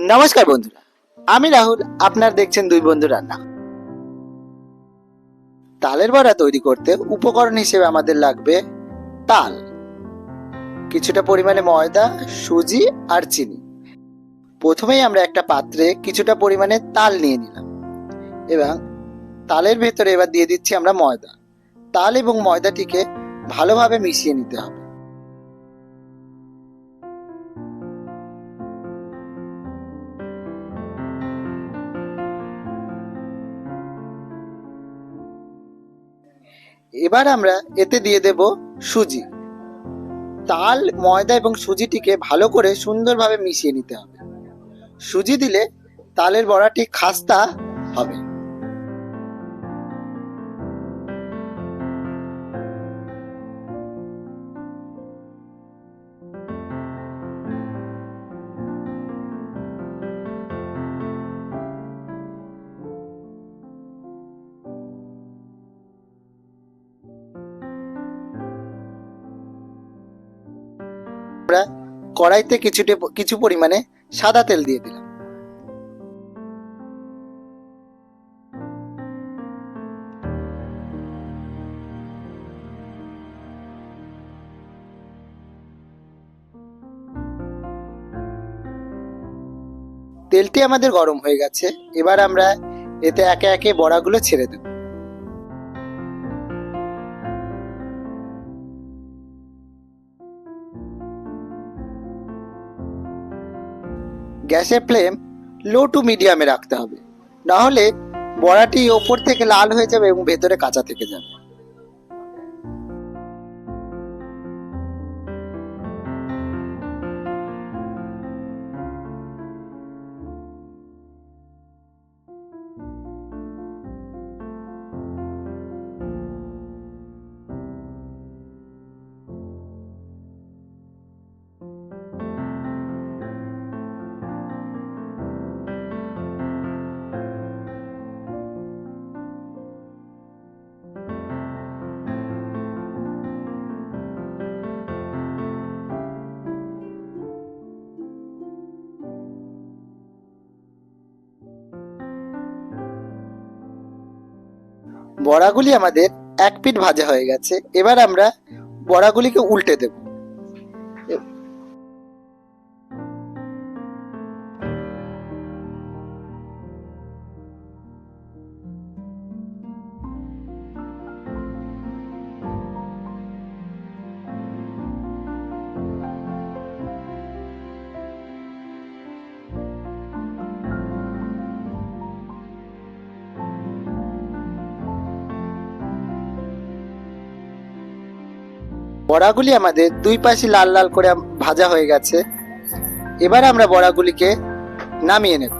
নমস্কার বন্ধুরা, আমি রাহুল, আপনার দেখছেন দুই বন্ধু রান্না। তালের বড়া তৈরি করতে উপকরণ হিসেবে আমাদের লাগবে তাল। কিছুটা পরিমাণে ময়দা, সুজি আর চিনি। প্রথমেই আমরা একটা পাত্রে কিছুটা পরিমাণে তাল নিয়ে নিলাম। এবং তালের ভেতরে এবার দিয়ে দিচ্ছি আমরা ময়দা। তাল এবং ময়দাটিকে ভালোভাবে মিশিয়ে নিতে হবে। এবার আমরা এতে দিয়ে দেব সুজি। তাল, ময়দা এবং সুজিটিকে ভালো করে সুন্দরভাবে মিশিয়ে নিতে হবে। সুজি দিলে তালের বড়াটি খাস্তা হবে। আমরা কড়াইতে কিছুটা কিছু পরিমাণে সাদা তেল দিয়ে দিলাম। তেলটি আমাদের গরম হয়ে গেছে। এবার আমরা এতে একে একে বড়াগুলো ছেড়ে দেব। গ্যাসের ফ্লেম লো টু মিডিয়ামে রাখতে হবে। না হলে বড়াটি ওপর থেকে লাল হয়ে যাবে এবং ভেতরে কাঁচা থেকে যাবে। বড়াগুলি আমাদের এক পিঠ ভাজা হয়ে গেছে। এবার আমরা বড়াগুলিকে উল্টে দেব। বড়াগুলি আমাদের দুই পাশে লাল লাল করে ভাজা হয়ে গেছে। এবার আমরা বড়াগুলিকে নামিয়ে নেব।